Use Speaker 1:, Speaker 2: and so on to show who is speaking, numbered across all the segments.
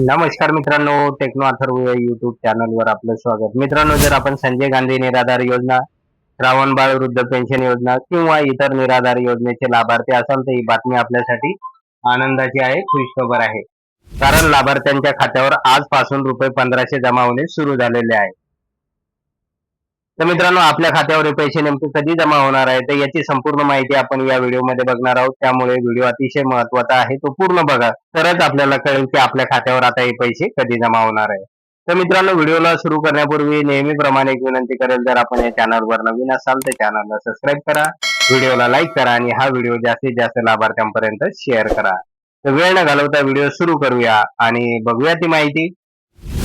Speaker 1: नमस्कार मित्रांनो टेक्नो अथर्व या युट्यूब चॅनलवर आपलं स्वागत. मित्रांनो जर आपण संजय गांधी निराधार योजना श्रावण बाळ वृद्ध पेन्शन योजना किंवा इतर निराधार योजनेचे लाभार्थी असाल तर ही बातमी आपल्यासाठी आनंदाची आहे खुशखबर आहे. कारण लाभार्थ्यांच्या खात्यावर आजपासून रुपये पंधराशे जमा होणे सुरू झालेले आहे. तर मित्रांनो आपल्या खात्यावर पैसे नेमके कधी जमा होणार आहे तर याची संपूर्ण माहिती आपण या व्हिडिओमध्ये बघणार आहोत. त्यामुळे व्हिडिओ अतिशय महत्त्वाचा आहे तो पूर्ण बघा. तरच आपल्याला कळेल की आपल्या खात्यावर आता हे पैसे कधी जमा होणार आहे तर मित्रांनो व्हिडिओला सुरू करण्यापूर्वी नेहमीप्रमाणे एक विनंती करेल जर आपण या चॅनलवर नवीन असाल तर चॅनलला सबस्क्राईब करा व्हिडिओला लाईक करा आणि हा व्हिडिओ जास्तीत जास्त लाभार्थ्यांपर्यंत शेअर करा. तर वेळ न घालवता व्हिडिओ सुरू करूया आणि बघूया ती माहिती.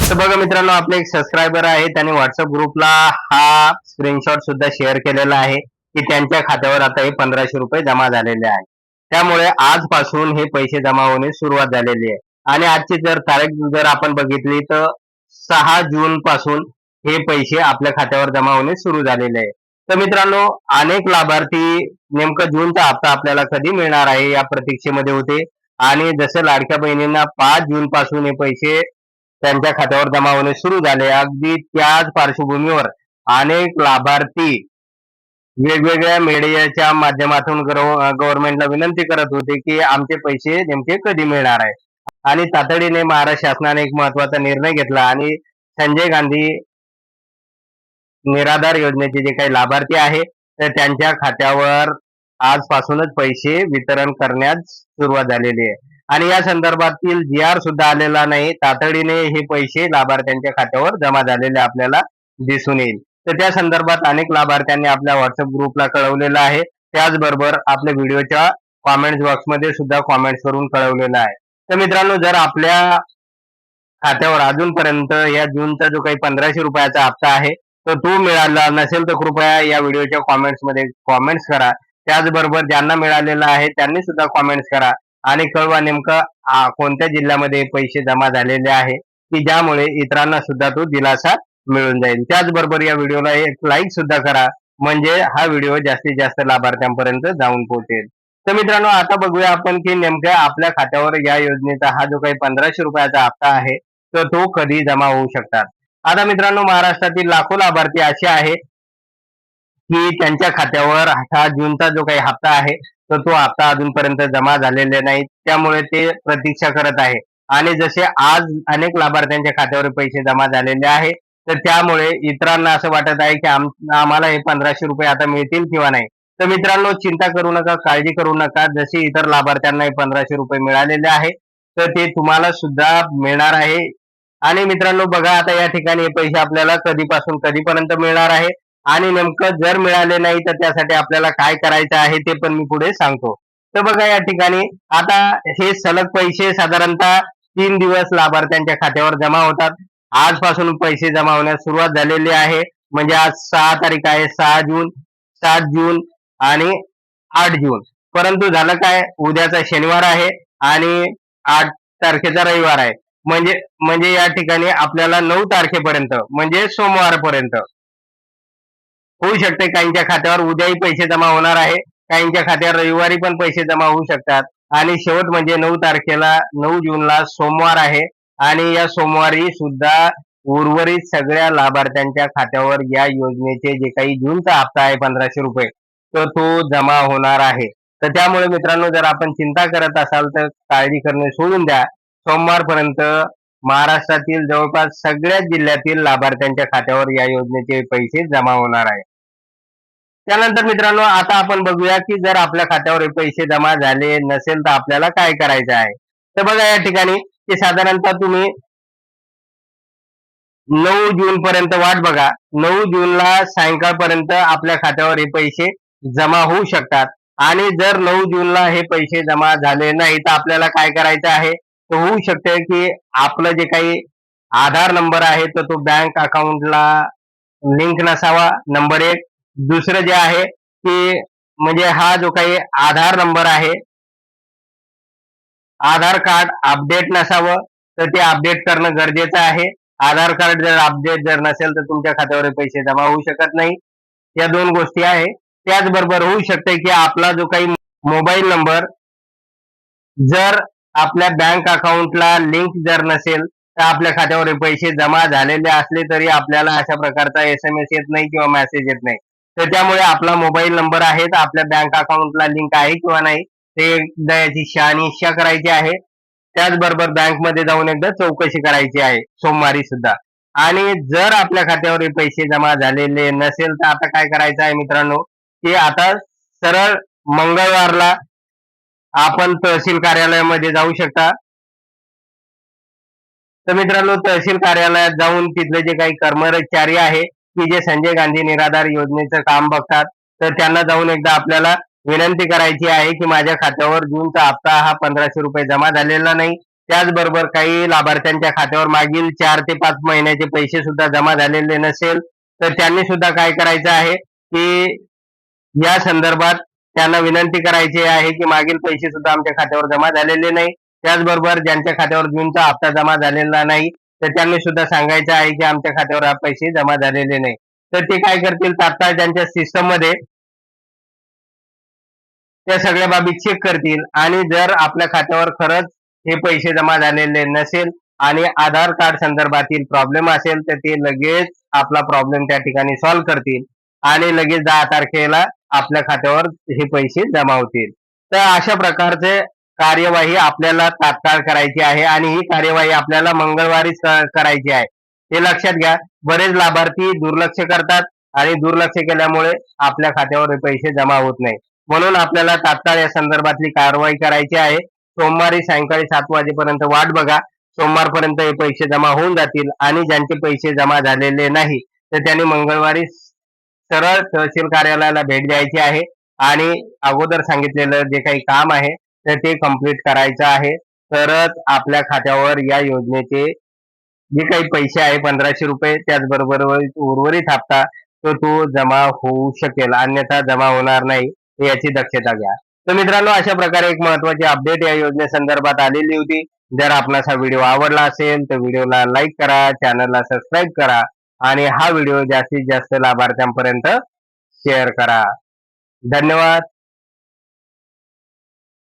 Speaker 1: तर बघा मित्रांनो आपले एक सबस्क्रायबर आहे त्यांनी व्हॉट्सअप ग्रुपला हा स्क्रीनशॉट सुद्धा शेअर केलेला आहे की त्यांच्या खात्यावर आता हे पंधराशे रुपये जमा झालेले आहे त्यामुळे आजपासून हे पैसे जमा होणे सुरुवात झालेली आहे. आणि आजची जर तारीख जर आपण बघितली तर सहा जून पासून हे पैसे आपल्या खात्यावर जमा होणे सुरू झालेले आहे. तर मित्रांनो अनेक लाभार्थी नेमकं जूनचा हप्ता आपल्याला कधी मिळणार आहे या प्रतीक्षेमध्ये होते. आणि जसं लाडक्या बहिणींना पाच जून पासून हे पैसे त्यांच्या खात्यावर जमा होणे सुरू झाले. अगदी त्याच पार्श्वभूमीवर अनेक लाभार्थी वेगवेगळ्या मीडियाच्या माध्यमातून गव्हर्नमेंटला विनंती करत होते की आमचे पैसे नेमके कधी मिळणार आहे? आणि तातडीने महाराष्ट्र शासनाने एक महत्त्वाचा निर्णय घेतला आणि संजय गांधी निराधार योजनेचे जे काही लाभार्थी आहे तर त्यांच्या खात्यावर आजपासूनच पैसे वितरण करण्यास सुरुवात झालेली आहे. आणि या संदर्भातील जी आर सुद्धा आलेला नाही. तातडीने हे पैसे लाभार्थ्यांच्या खात्यावर जमा झालेले आपल्याला दिसून येईल. तर त्या संदर्भात अनेक लाभार्थ्यांनी आपल्या व्हॉट्सअप ग्रुपला कळवलेलं आहे. त्याचबरोबर आपल्या व्हिडिओच्या कॉमेंट बॉक्समध्ये सुद्धा कॉमेंट्स करून कळवलेलं आहे. तर मित्रांनो जर आपल्या खात्यावर अजूनपर्यंत या जूनचा जो काही पंधराशे रुपयाचा हप्ता आहे तर तो मिळाला नसेल तर कृपया या व्हिडिओच्या कॉमेंट्समध्ये कॉमेंट्स करा. त्याचबरोबर ज्यांना मिळालेला आहे त्यांनी सुद्धा कॉमेंट्स करा. आणि कळवा नेमकं कोणत्या जिल्ह्यामध्ये पैसे जमा झालेले आहे की ज्यामुळे इतरांना सुद्धा तो दिलासा मिळून जाईल. त्याचबरोबर या व्हिडिओला एक लाईक सुद्धा करा म्हणजे हा व्हिडिओ जास्तीत जास्त लाभार्थ्यांपर्यंत जाऊन पोहोचेल. तर मित्रांनो आता बघूया आपण की नेमक्या आपल्या खात्यावर या योजनेचा हा जो काही पंधराशे रुपयाचा हप्ता आहे तर तो कधी जमा होऊ शकतात? आता मित्रांनो महाराष्ट्रातील लाखो लाभार्थी असे आहे की त्यांच्या खात्यावर हा जूनचा जो काही हप्ता आहे तर तो आता अजूनपर्यंत जमा झालेले नाही त्यामुळे ते प्रतीक्षा करत आहे. आणि जसे आज अनेक लाभार्थ्यांच्या खात्यावर पैसे जमा झालेले आहे तर त्यामुळे इतरांना असं वाटत आहे की आम्हाला हे पंधराशे रुपये आता मिळतील किंवा नाही. तर मित्रांनो चिंता करू नका काळजी करू नका. जसे इतर लाभार्थ्यांना हे पंधराशे रुपये मिळालेले आहे तर ते तुम्हाला सुद्धा मिळणार आहे. आणि मित्रांनो बघा आता या ठिकाणी हे पैसे आपल्याला कधीपासून कधीपर्यंत मिळणार आहे? आणि नेमकं जर मिळाले नाही तर त्यासाठी आपल्याला काय करायचं आहे ते पण मी पुढे सांगतो. तर बघा या ठिकाणी आता हे सलग पैसे साधारणतः तीन दिवस लाभार्थ्यांच्या खात्यावर जमा होतात. आजपासून पैसे जमा होण्यास सुरुवात झालेली आहे. म्हणजे आज सहा तारीख आहे सहा जून सात जून आणि आठ जून. परंतु झालं काय? उद्याचा शनिवार आहे आणि आठ तारखेचा रविवार आहे. म्हणजे म्हणजे या ठिकाणी आपल्याला नऊ तारखेपर्यंत म्हणजे सोमवारपर्यंत होऊ शकते. काहींच्या खात्यावर उद्याही पैसे जमा होणार आहे. काहींच्या खात्यावर रविवारी पण पैसे जमा होऊ शकतात. आणि शेवट म्हणजे नऊ तारखेला नऊ जूनला सोमवार आहे. आणि या सोमवारी सुद्धा उर्वरित सगळ्या लाभार्थ्यांच्या खात्यावर या योजनेचे जे काही जूनचा हप्ता आहे पंधराशे रुपये तर तो जमा होणार आहे. तर त्यामुळे मित्रांनो जर आपण चिंता करत असाल तर काळजी करणे सोडून द्या. सोमवारपर्यंत महाराष्ट्रातील जवळपास सगळ्या जिल्ह्यातील लाभार्थ्यांच्या खात्यावर या योजनेचे पैसे जमा होणार आहे. त्यानंतर मित्रांनो आता आपण बघूया की जर आपल्या खात्यावर पैसे जमा झाले नसेल तर आपल्याला काय करायचं आहे? तर बघा या ठिकाणी की साधारणतः तुम्ही नऊ जून पर्यंत वाट बघा. नऊ जूनला सायंकाळपर्यंत आपल्या खात्यावर हे पैसे जमा होऊ शकतात. आणि जर नऊ जूनला हे पैसे जमा झाले नाही तर आपल्याला काय करायचं आहे? तर होऊ शकते की आपलं जे काही आधार नंबर आहे तर तो बँक अकाउंटला लिंक नसावा. नंबर एक. दुसरं जे आहे की म्हणजे हा जो काही आधार नंबर आहे आधार कार्ड अपडेट नसावं तर ते अपडेट करणं गरजेचं आहे. आधार कार्ड जर अपडेट जर नसेल तर तुमच्या खात्यावर पैसे जमा होऊ शकत नाही. या दोन गोष्टी आहे. त्याचबरोबर होऊ शकते की आपला जो काही मोबाईल नंबर जर आपल्या बँक अकाउंटला लिंक जर नसेल तर आपल्या खात्यावर पैसे जमा झालेले असले तरी आपल्याला अशा प्रकारचा एस एम एस येत नाही किंवा मेसेज येत नाही. तर त्यामुळे आपला मोबाईल नंबर आहे तर आपल्या बँक अकाउंटला लिंक आहे किंवा नाही ते एकदा याची इच्छा करायची आहे. त्याचबरोबर बँकमध्ये जाऊन एकदा चौकशी करायची आहे सोमवारी सुद्धा. आणि जर आपल्या खात्यावर पैसे जमा झालेले नसेल तर आता काय करायचं आहे मित्रांनो की आता सरळ मंगळवारला आपण तहसील कार्यालयामध्ये जाऊ शकता. तर मित्रांनो तहसील कार्यालयात जाऊन तिथले जे काही कर्मचारी आहे की जे संजय गांधी निराधार योजनेचं काम बघतात तर त्यांना जाऊन एकदा आपल्याला विनंती करायची आहे की माझ्या खात्यावर जूनचा हप्ता हा पंधराशे रुपये जमा झालेला नाही. त्याचबरोबर काही लाभार्थ्यांच्या खात्यावर मागील चार ते पाच महिन्याचे पैसे सुद्धा जमा झालेले नसेल तर त्यांनी सुद्धा काय करायचं आहे की या संदर्भात त्यांना विनंती करायची आहे की मागील पैसे सुद्धा आमच्या खात्यावर जमा झालेले नाही. त्याचबरोबर ज्यांच्या खात्यावर जूनचा हप्ता जमा झालेला नाही तर त्यांनी सुद्धा सांगायचं आहे की आमच्या खात्यावर पैसे जमा झालेले नाही. तर ते काय करतील? तात्काळ त्यांच्या सिस्टममध्ये त्या सगळ्या बाबी चेक करतील आणि जर आपल्या खात्यावर खरंच हे पैसे जमा झालेले नसेल आणि आधार कार्ड संदर्भातील प्रॉब्लेम असेल तर ते लगेच आपला प्रॉब्लेम त्या ठिकाणी सॉल्व्ह करतील आणि लगेच दहा तारखेला आपल्या खात्यावर हे पैसे जमा होतील. तर अशा प्रकारचे कार्यवाही आपल्याला तात्काळ करायची आहे आणि ही कार्यवाही आपल्याला मंगळवारी करायची आहे. हे लक्षात घ्या बरेच लाभार्थी दुर्लक्ष करतात आणि दुर्लक्ष केल्यामुळे आपल्या खात्यावर पैसे जमा होत नाही. म्हणून आपल्याला तात्काळ या संदर्भातली कारवाई करायची आहे. सोमवारी सायंकाळी सात वाजेपर्यंत वाट बघा. सोमवारपर्यंत हे पैसे जमा होऊन जातील आणि ज्यांचे पैसे जमा झालेले नाही तर त्यांनी मंगळवारी सरळ तहसील कार्यालयाला भेट द्यायची आहे. आणि अगोदर सांगितलेलं जे काही काम आहे तर ते कंप्लीट करायचं आहे. तरच आपल्या खात्यावर या योजनेचे जे काही पैसे आहे पंधराशे रुपये त्याचबरोबर उर्वरित हप्ता तो तो जमा होऊ शकेल. अन्यथा जमा होणार नाही याची दक्षता घ्या. तर मित्रांनो अशा प्रकारे एक महत्वाची अपडेट या योजनेसंदर्भात आलेली होती. जर आपणास हा व्हिडिओ आवडला असेल तर व्हिडिओला लाईक करा चॅनलला सबस्क्राईब करा आणि हा व्हिडिओ जास्तीत जास्त लाभार्थ्यांपर्यंत शेअर करा. धन्यवाद.